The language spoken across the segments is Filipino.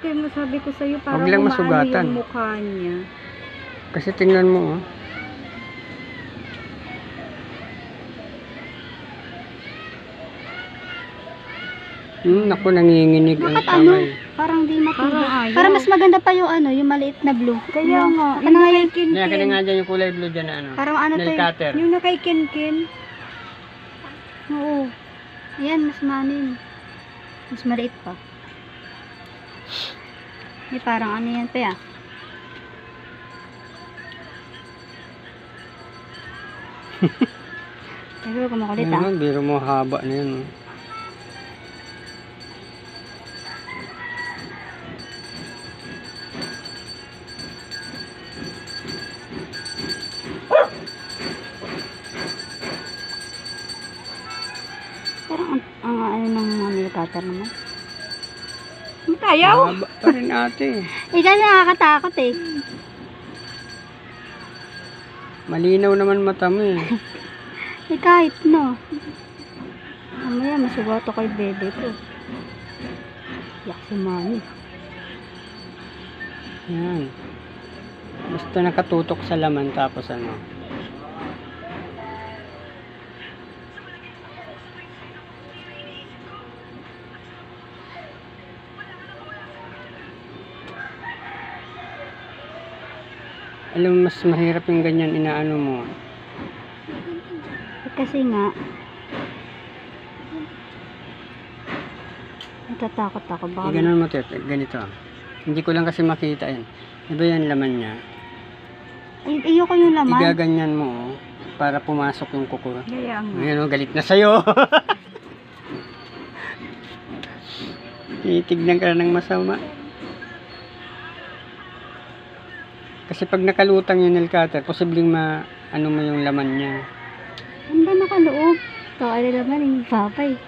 Kaya masabi ko sa'yo, parang lang umaano masugatan. yung mukha niya. Kasi tingnan mo, oh. Hmm, naku, nanginginig ang Bakit ano? kamay. Parang di. Parang ayaw. Parang mas maganda pa yung ano, yung maliit na blue. Kaya nga, Ano yung nga yun? nakay Kaya Kin nga dyan yung kulay blue dyan na ano. Parang ano to nail yung... cutter. Kin. Oo. Ayan, mas manin. Mas maliit pa. May parang ano yan pa ya. Pero kumukulit ah. Ayun, biro mo haba na yun. oh. Parang ang, ang ano ng mga nilakatar naman. Ayaw. Haba pa rin ate. Kasi nakakatakot eh. Malinaw naman mata mo eh. Eh, kahit no. Mamaya, masugato kay bebe ko. Yak si mami. Yan. Basta nakatutok sa laman tapos ano. Alam mo, mas mahirap yung ganyan inaano mo. Kasi nga, natatakot ako. Baka Eh, ganun mo, Tet. Ganito. Hindi ko lang kasi makita yan. Iba yan laman niya. Ay, ayoko yung laman. Igaganyan mo, oh, para pumasok yung kuko. Kaya nga. Ayan o, galit na sa'yo. Titignan ka na ng masama. Kasi pag nakalutang yung nail cutter, posibleng ma, ano mo yung laman niya. Ano ba nakaloob? Ito, ano naman yung papay.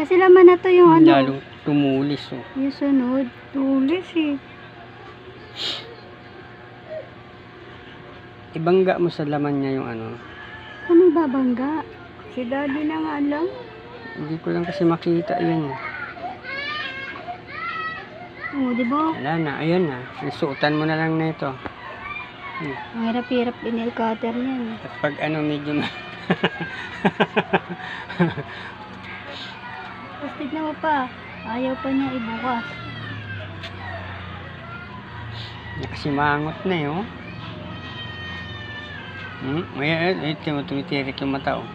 Kasi laman na to yung ano, Lalong tumulis. Oh. yung sunod. Tulis eh. Ibangga mo sa laman niya yung ano. Anong babangga? Si daddy na nga lang. Hindi ko lang kasi makita yan eh. Oo, di ba? Wala na, ayan na. Isuotan mo na lang na ito. Ang hirap-hirap inil cutter niyan. At pag ano, medyo ma- Tapos tignan mo pa, ayaw pa niya ibukas. nakasimangot na yun. Hmm? Ayan, eh, eh, tumitirik yung mata, oh.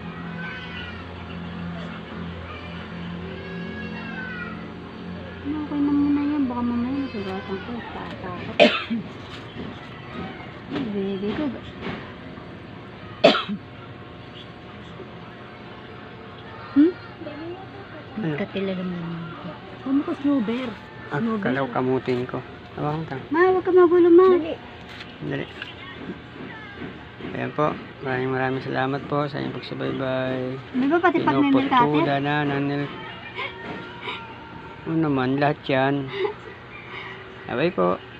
Ano, okay na mamaya nasugatan ko. Tatakot. Baby ko. hmm? Magkatilala mo naman ko. Ano ko, snowbear? Ah, kalaw kamutin ko. Tawang ka. Ma, huwag ka magulo, ma. Dali. Ayan po. Maraming maraming salamat po sa inyong pagsubaybay. Di ba pati pag nanil cutter? Pinuputula na nanil. Ano naman, lahat yan. Abay po.